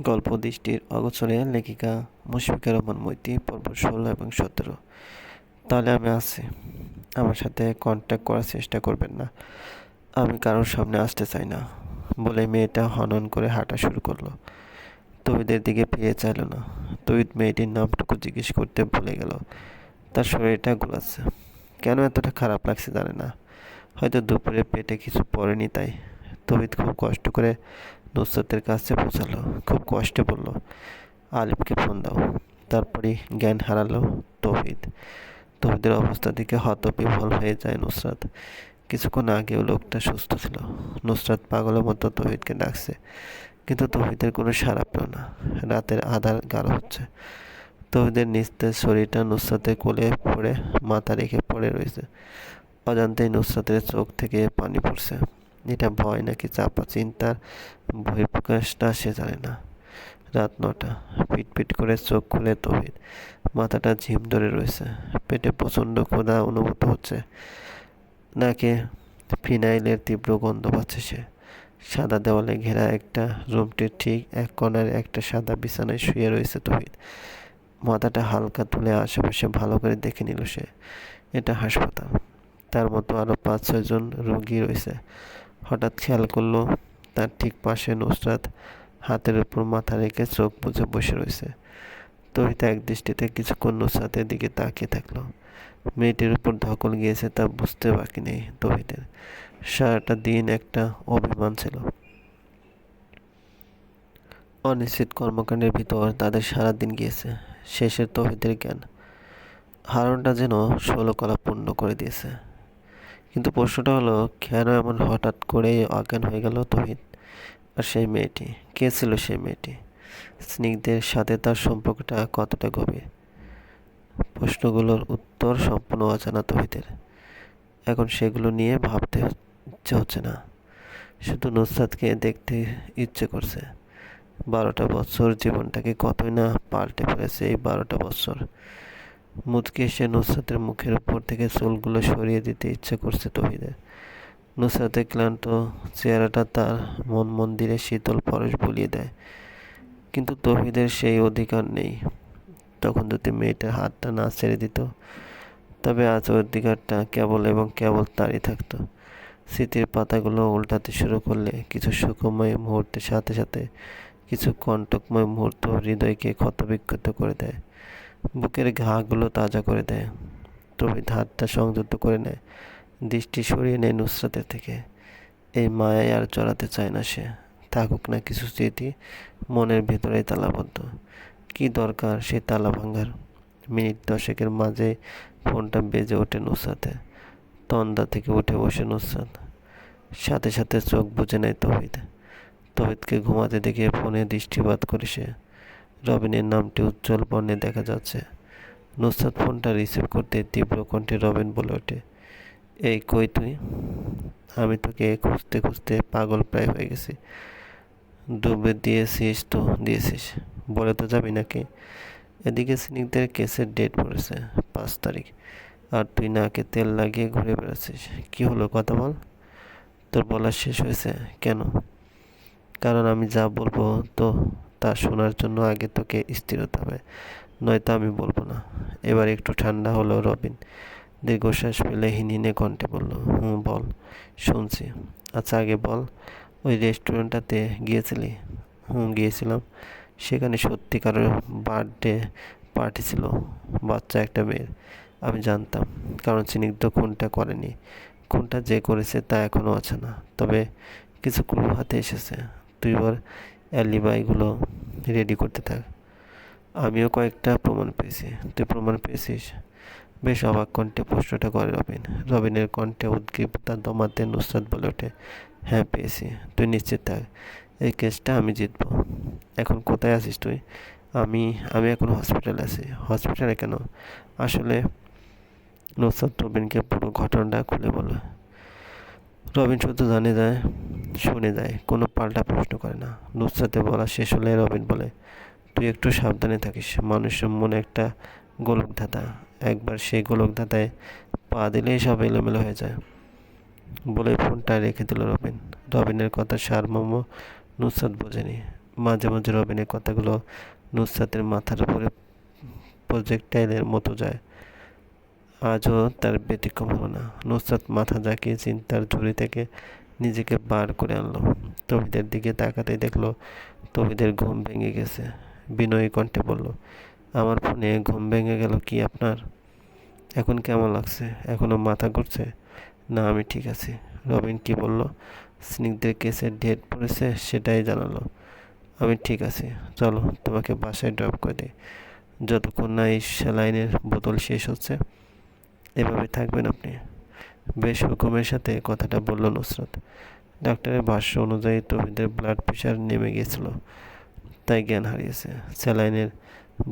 গল্প দৃষ্টির অগোচরে লেখিকা মুশফিকা রহমান মৈতি, পর্ব ষোলো এবং সতেরো। তাহলে আমি আছি। আমার সাথে কন্ট্যাক্ট করার চেষ্টা করবেন না। আমি কারোর সামনে আসতে চাই না বলে মেয়েটা হনন করে হাঁটা শুরু করল। তহিদের দিকে ফিরে চাইল না। তহিদ মেয়েটির নামটুকু জিজ্ঞেস করতে ভুলে গেল। তার শরীরটা গোলাচ্ছে। কেন এতটা খারাপ লাগছে জানে না। হয়তো দুপুরে পেটে কিছু পড়েনি তাই। তহিদ খুব কষ্ট করে নুসরাতের কাছে পৌঁছালো। খুব কষ্টে বলল আলিফকে ফোন দাও। তারপরই জ্ঞান হারালো তৌহিদ। তৌহিদের অবস্থা দেখে হতবিহ্বল হয়ে যায় নুসরাত। কিছুক্ষণ আগেও লোকটা সুস্থ ছিল। নুসরাত পাগলের মতো তৌহিদকে ডাকছে। কিন্তু তৌহিদের কোনো সাড়া পেল না। রাতের আধার গাঢ় হচ্ছে। তৌহিদের নিস্তেজ শরীরটা নুসরাতের কোলে পড়ে মাথা রেখে পড়ে রয়েছে। অজান্তেই নুসরাতের চোখ থেকে পানি পড়ছে। এটা ভয় নাকি চাপা চিন্তার বহিঃপ্রকাশটা সে জানে না। রাত নটা পিট পিট করে চোখ খুলে তহিদ। মাথাটা ঝিম ধরে রয়েছে। পেটে প্রচণ্ড ক্ষুধা অনুভূত হচ্ছে। নাকে ফিনাইলের তীব্র গন্ধ পাচ্ছে সে। সাদা দেওয়ালে ঘেরা একটা রুমটির ঠিক এক কর্নারে একটা সাদা বিছানায় শুয়ে রয়েছে তহিদ। মাথাটা হালকা তুলে আশেপাশে ভালো করে দেখে নিল সে। এটা হাসপাতাল। তার মতো আরও পাঁচ ছয়জন রোগী রয়েছে। হঠাৎ খেয়াল করল তার ঠিক পাশে নুসরাত হাতের উপর মাথা রেখে চোখ বুঝে বসে রয়েছে। তহিতা এক দৃষ্টিতে কিছুক্ষণ নুসরাতের দিকে তাকিয়ে থাকল। মেয়েটির উপর ধকল গিয়েছে তা বুঝতে বাকি নেই তহিদের সারাটা দিন একটা অভিমান ছিল। অনিশ্চিত কর্মকাণ্ডের ভিতর তাদের সারা দিন গিয়েছে। শেষের তহিদের জ্ঞান হারণটা যেন ষোলো কলা পূর্ণ করে দিয়েছে। কিন্তু প্রশ্নটা হলো, কেন এমন হঠাৎ করেই অজ্ঞান হয়ে গেল তহিদ আর সেই মেয়েটি? কে ছিল সেই মেয়েটি? স্নিগ্ধের সাথে তার সম্পর্কটা কতটা গভীর? প্রশ্নগুলোর উত্তর সম্পূর্ণ অজানা তহিদের এখন সেগুলো নিয়ে ভাবতে ইচ্ছে হচ্ছে না। শুধু নুসরাতকে দেখতে ইচ্ছে করছে। বারোটা বছর জীবনটাকে কতই না পাল্টে ফেলেছে এই বারোটা বছর। মুচকে এসে নুসরাতের মুখের উপর থেকে চুলগুলো সরিয়ে দিতে ইচ্ছা করছে তহিদের। নুসরাতের ক্লান্ত চেহারাটা তার মন মন্দিরে শীতল পরশ বলিয়ে দেয়। কিন্তু তহিদের সেই অধিকার নেই। তখন যদি মেয়েটার হাতটা না ছেড়ে দিত, তবে আজ অধিকারটা কেবল এবং কেবল তারই থাকতো। স্মৃতির পাতাগুলো উল্টাতে শুরু করলে কিছু সুখময় মুহূর্তের সাথে সাথে কিছু কণ্টকময় মুহূর্ত হৃদয়কে ক্ষতবিক্ষত করে দেয়। বুকের ঘাগুলো তাজা করে দেয়। তবে হাতটা সংযুক্ত করে নেয়। দৃষ্টি সরিয়ে নেয় নুসরাতের থেকে। এই মায়ায় আর চড়াতে চায় না সে। থাকুক না কিছু স্মৃতি মনের ভেতরেই তালাবদ্ধ। কি দরকার সে তালা ভাঙার? মিনিট দশেকের মাঝে ফোনটা বেজে ওঠে নুসরাতে। তন্দা থেকে উঠে বসে নুসরাত। সাথে সাথে চোখ বুঝে নেয় তহিদ। তহিদকে ঘুমাতে দেখে ফোনে দৃষ্টিপাত করে সে। রবিনের নামটি উজ্জ্বল বর্ণে দেখা যাচ্ছে। নুসরাত ফোনটা রিসিভ করতে তীব্র কণ্ঠে রবিন বলে ওঠে, এই কই তুই? আমি তোকে খুঁজতে খুঁজতে পাগল প্রায় হয়ে গেছি। ডুবে দিয়েছিস তো, দিয়েছিস। বলে তো যাবি নাকি? এদিকে সিনিকদের কেসের ডেট পড়েছে পাঁচ তারিখ, আর তুই নাকে তেল লাগিয়ে ঘুরে বেড়াচ্ছিস। কি হলো কথা বল। তোর বলা শেষ হয়েছে কেন? কারণ আমি যা বলব তো তা শোনার জন্য আগে তোকে স্থির হতে হবে। নয়তো আমি বলব না। এবার একটু ঠান্ডা হলো রবিন। দীর্ঘশ্বাস ফেলে হিনিনে কণ্ঠে বলল, হুম, বল, শুনছি। আচ্ছা আগে বল, ওই রেস্টুরেন্টটাতে গিয়েছিলি? হুম, গিয়েছিলাম। সেখানে সত্যিকারের বার্থডে পার্টি ছিল, বাচ্চা একটা মেয়ের। আমি জানতাম, কারণ স্নিগ্ধ খুনটা করেনি। খুনটা যে করেছে তা এখনও আছে না। তবে কিছু ক্লু হাতে এসেছে। তুই এবার অ্যালিবাইগুলো রেডি করতে থাক। আমিও কয়েকটা প্রমাণ পেয়েছি। তুই প্রমাণ পেয়েছিস? বেশ অবাক কণ্ঠে প্রশ্নটা করে রবিন। রবিনের কণ্ঠে উদ্গ্রীবতা দমাতে নুসরাত বলে ওঠে হ্যাঁ পেয়েছি। তুই নিশ্চিত থাক। এই কেসটা আমি জিতব। এখন কোথায় আছিস তুই? আমি আমি এখন হসপিটালে আছি। হসপিটালে কেন? আসলে নুসরাত রবিনকে পুরো ঘটনাটা খুলে বলে রবিন শুধু জানে যায় শুনে যায় কোনো পাল্টা প্রশ্ন করে না। নুসরাতে বলা শেষ হলে রবিন বলে, তুই একটু সাবধানে থাকিস, মানুষের মনে একটা গোলক ধাঁধা একবার সেই গোলক ধাঁধায় পা দিলেই সব এলোমেলো হয়ে যায়। বলে ফোনটা রেখে দিল রবিন। রবিনের কথা সারমর্ম নুসরাত বোঝেনি। মাঝে মাঝে রবিনের কথাগুলো নুসরাতের মাথার উপরে প্রজেক্টাইলের মতো যায়। আজও তার ব্যতিক্রম হলো না। নুসরাত মাথা জাকিয়ে চিন্তার ঝুড়ি থেকে নিজেকে বার করে আনলো। তবিদের দিকে তাকাতে দেখল তবিদের ঘুম ভেঙে গেছে। বিনয়ী কণ্ঠে বলল, আমার ফোনে ঘুম ভেঙে গেল কি আপনার? এখন কেমন লাগছে? এখনও মাথা ঘুরছে? না, আমি ঠিক আছি। রবিন কি বলল? স্নিগ্ধের কেসের ডেট পড়েছে সেটাই জানালো। আমি ঠিক আছি। চলো তোমাকে বাসায় ড্রপ করে দিই। যতক্ষণ না এই স্যালাইনের বোতল শেষ হচ্ছে এভাবে থাকবেন আপনি। বেশ হুকুমের সাথে কথাটা বলল নুসরত। ডাক্তারের ভাষ্য অনুযায়ী তহিদের ব্লাড প্রেশার নেমে গিয়েছিল তাই জ্ঞান হারিয়েছে। স্যালাইনের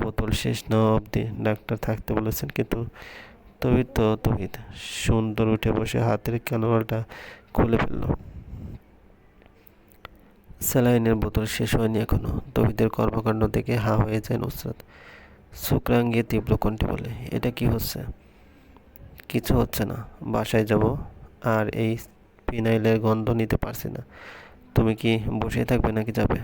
বোতল শেষ না অবধি ডাক্তার থাকতে বলেছেন, কিন্তু তহিদ তো তহিদ। সুন্দর উঠে বসে হাতের ক্যানোয়ালটা খুলে ফেলল। স্যালাইনের বোতল শেষ হয়নি এখনও। তহিদের কর্মকাণ্ড দেখে হা হয়ে যায় নুসরাত। শুক্রাঙ্গিয়ে তীব্র কণ্ঠে বলে, এটা কি হচ্ছে? কিছু হচ্ছে না। বাসায় যাব আর এই ফিনাইলের গন্ধ নিতে পারছি না। তুমি কি বসে থাকবে নাকি যাবে?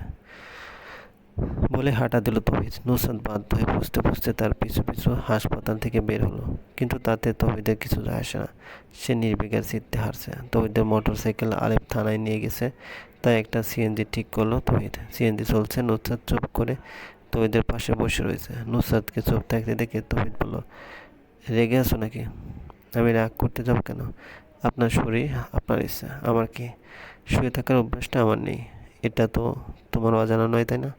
বলে হাঁটা দিল তহিদ। নুসরাত বাধ্য হয়ে বুঝতে বুঝতে তার পিছু পিছু হাসপাতাল থেকে বের হলো। কিন্তু তাতে তহিদের কিছু যায় আসে না। সে নির্বিকার চিত্তে হারছে। তহিদের মোটর সাইকেল আলেপ থানায় নিয়ে গেছে। তাই একটা সিএনজি ঠিক করল তহিদ। সিএনজি চলছে। নুসরাত চুপ করে তহিদের পাশে বসে রয়েছে। নুসরাতকে চুপ থাকতে দেখে তহিদ বলল, রেগে আছো নাকি? আমি রাগ করতে যাব কেন? আপনার শরীর, আপনার ইচ্ছা, আমার কি? শুয়ে থাকার অভ্যাসটা আমার নেই। এটা তো তোমার অজানা নয়, তাই না?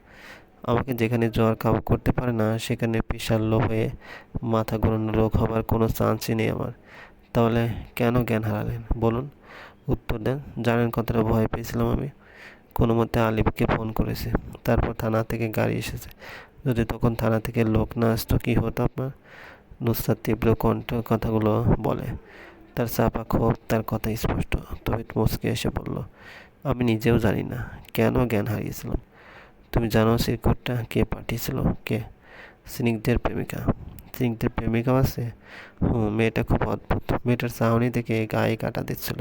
আমাকে যেখানে জ্বর কাবু করতে পারে না, সেখানে প্রেশার লো হয়ে মাথা ঘোরানো রোগ হবার কোনো চান্সই নেই আমার। তাহলে কেন জ্ঞান হারালেন? বলুন। উত্তর দেন, জানেন কতটা ভয় পেয়েছিলাম আমি। কোনো মতে আলিফকে ফোন করেছে। তারপর থানা থেকে গাড়ি এসেছে। যদি তখন থানা থেকে লোক না আসতো, কী হতো আপনার? নুসরাত তীব্র কণ্ঠ কথাগুলো বলে। তার চাপা ক্ষোভ তার কথা স্পষ্ট। তবে মুসকে এসে বলল, আমি নিজেও জানি না, কেন জ্ঞান হারিয়েছিলাম? তুমি জানো সিরকুটটা কে পাঠিয়েছিল? কে? স্নিগ্ধের প্রেমিকা। স্নিগ্ধের প্রেমিকাও আছে? হুম, মেয়েটা খুব অদ্ভুত। মেয়েটার চাহনি দেখে গায়ে কাটা দিচ্ছিল।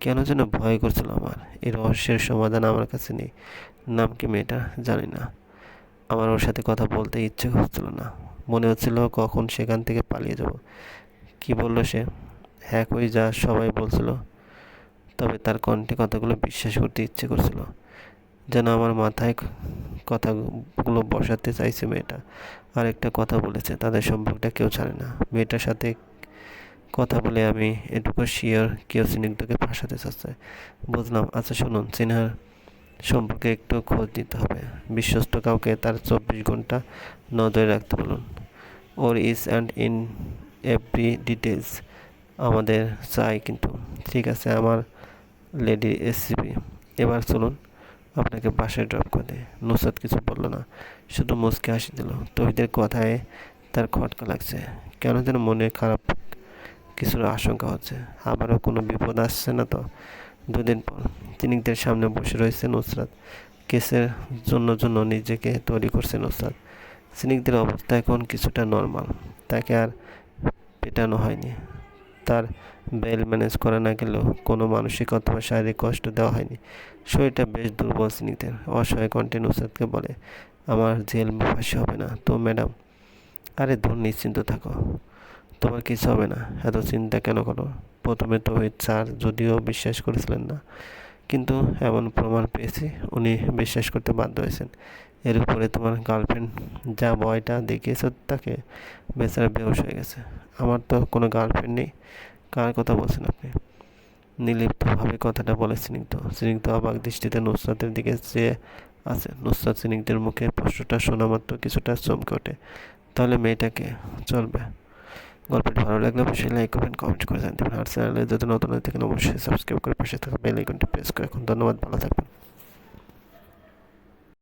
কেন যেন ভয় করছিল আমার। এই রহস্যের সমাধান আমার কাছে নেই। নাম কি মেয়েটা? জানি না। আমার ওর সাথে কথা বলতে ইচ্ছে হচ্ছিল না। মনে হচ্ছিল কখন সেখান থেকে পালিয়ে যাব। কি বলল সে? হ্যাঁ কই যা সবাই বলছিল। তবে তার কণ্ঠে কথাগুলো বিশ্বাস করতে ইচ্ছে করছিল। যেন আমার মাথায় কথাগুলো বসাতে চাইছে মেয়েটা। আর একটা কথা বলেছে, তাদের সম্পর্কটা কেউ জানে না। মেয়েটার সাথে কথা বলে আমি এটুকু শিওর কেউ স্নিগ্ধকে ফাঁসাতে চাচ্ছে। বুঝলাম আচ্ছা শুনুন, সিনহার সম্পর্কে একটু খোঁজ নিতে হবে। বিশ্বস্ত কাউকে তার চব্বিশ ঘণ্টা নজরে রাখতে বলুন। ওর is and in every details আমাদের চাই কিন্তু। ঠিক আছে, আমার লেডি এসিপি এবার চলুন আপনাকে বাসায় ড্রপ করে দেয় নুসরাত কিছু বলল না, শুধু মুসকে হাসি দিল। তহিদের কথায় তার খটকা লাগছে। কেন যেন মনে খারাপ কিছুর আশঙ্কা হচ্ছে। আবারও কোনো বিপদ আসছে না তো? দুদিন পর তিনিকদের সামনে বসে রয়েছে নুসরাত। কেসের জন্য জন্য নিজেকে তৈরি করছে নুসরাত। সিনিকদের অবস্থা এখন কিছুটা নর্মাল তাকে আর পেটানো হয়নি। তার বেল ম্যানেজ করা না গেলেও কোনো মানসিক অথবা শারীরিক কষ্ট দেওয়া হয়নি। শরীরটা বেশ দুর্বল স্নিগ্ধের অসহায় কণ্ঠে নুসরাতকে বলে, আমার জেল ফাঁসি হবে না। তো, ম্যাডাম, আরে ধর, নিশ্চিন্ত থাকো। তোমার কিছু হবে না। এত চিন্তা কেন করো? প্রথমে তো ওই স্যার যদিও বিশ্বাস করেছিলেন না, কিন্তু এমন প্রমাণ পেয়েছি উনি বিশ্বাস করতে বাধ্য হয়েছেন। এর উপরে তোমার গার্লফ্রেন্ড যা বয়টা দেখিয়েছ তাকে বেচারা বেহস হয়ে গেছে। আমার তো কোনো গার্লফ্রেন্ড নেই, কার কথা বলছেন আপনি? নির্লিপ্তভাবে কথাটা বলে স্নিগ্ধ। স্নিগ্ধ অবাক দৃষ্টিতে নুসরাতের দিকে চেয়ে আছে। নুসরাত স্নিগ্ধের মুখে প্রশ্নটা শোনা মাত্র কিছুটা চমকে ওঠে। তাহলে মেয়েটাকে চলবে। গল্পটি ভালো লাগলে অবশ্যই লাইক করবেন কমেন্ট করে জানতে পারেন আর চ্যানেলে যদি নতুন হয়ে থাকেন, অবশ্যই সাবস্ক্রাইব করে পাশে থাকা বেল আইকনটি প্রেস করে এখন ধন্যবাদ, ভালো থাকবেন।